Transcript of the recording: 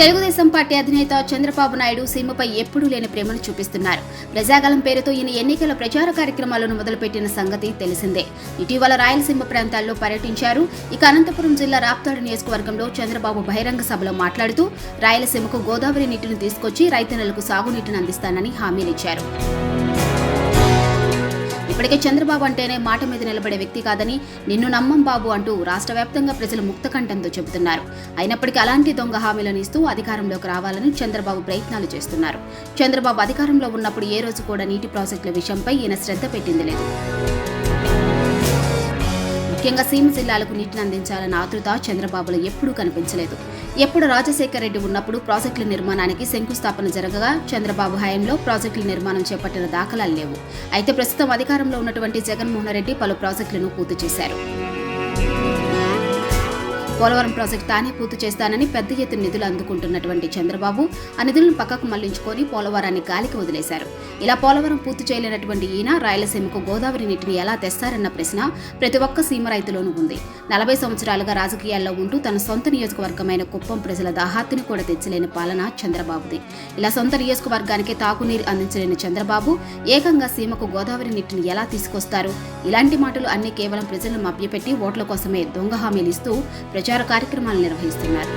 Telugu Desam party అధినేత చంద్రబాబు నాయుడు సీమపై ఎప్పుడూ లేని ప్రేమను చూపిస్తున్నారు. ప్రజాగలం పేరుతో ఈయన ఎన్నికల ప్రచార కార్యక్రమాలను మొదలుపెట్టిన సంగతి తెలిసిందే. ఇటీవల రాయలసీమ ప్రాంతాల్లో పర్యటించారు. ఇక అనంతపురం జిల్లా రాప్తాడు నియోజకవర్గంలో చంద్రబాబు బహిరంగ సభలో మాట్లాడుతూ రాయలసీమకు గోదావరి నీటిని తీసుకొచ్చి రైతన్నలకు సాగునీటిని అందిస్తానని హామీలిచ్చారు ఇప్పటికే చంద్రబాబు అంటేనే మాట మీద నిలబడే వ్యక్తి కాదని నిన్ను నమ్మం బాబు అంటూ రాష్ట్ర వ్యాప్తంగా ప్రజలు ముక్తకంఠంతో చెబుతున్నారు. అయినప్పటికీ అలాంటి దొంగ హామీలను ఇస్తూ అధికారంలోకి రావాలని చంద్రబాబు ప్రయత్నాలు చేస్తున్నారు. చంద్రబాబు అధికారంలో ఉన్నప్పుడు ఏ రోజు కూడా నీటి ప్రాజెక్టుల విషయంపై ఈయన శ్రద్ధ పెట్టింది లేదు. ముఖ్యంగా సీమ జిల్లాలకు నీటిని అందించాలన్న ఆతృత చంద్రబాబులో ఎప్పుడూ కనిపించలేదు. ఎప్పుడు రాజశేఖర రెడ్డి ఉన్నప్పుడు ప్రాజెక్టుల నిర్మాణానికి శంకుస్థాపన జరగగా చంద్రబాబు హయాంలో ప్రాజెక్టుల నిర్మాణం చేపట్టిన దాఖలాలు లేవు. అయితే ప్రస్తుతం అధికారంలో ఉన్నటువంటి జగన్మోహన్ రెడ్డి పలు ప్రాజెక్టులను పూర్తి చేశారు. పోలవరం ప్రాజెక్టు తానే పూర్తి చేస్తానని పెద్ద ఎత్తున నిధులు అందుకుంటున్నటువంటి చంద్రబాబు ఆ నిధులను పక్కకు మళ్ళించుకొని పోలవరాన్ని గాలికి వదిలేశారు. ఇలా పోలవరం పూర్తి చేయలేనటువంటి ఈయన రాయలసీమకు గోదావరి నీటిని ఎలా తెస్తారన్న ప్రశ్న ప్రతి ఒక్క సీమ రైతులోనూ ఉంది. నలభై సంవత్సరాలుగా రాజకీయాల్లో ఉంటూ తన సొంత నియోజకవర్గమైన కుప్పం ప్రజల దాహార్తిని కూడా తెచ్చలేని పాలన చంద్రబాబుది. ఇలా సొంత నియోజకవర్గానికి తాగునీరు అందించలేని చంద్రబాబు ఏకంగా సీమకు గోదావరి నీటిని ఎలా తీసుకొస్తారు? ఇలాంటి మాటలు అన్ని కేవలం ప్రజలను మభ్యపెట్టి ఓట్ల కోసమే దొంగ హామీలు ఇస్తూ ప్రచార కార్యక్రమాలు నిర్వహిస్తున్నారు.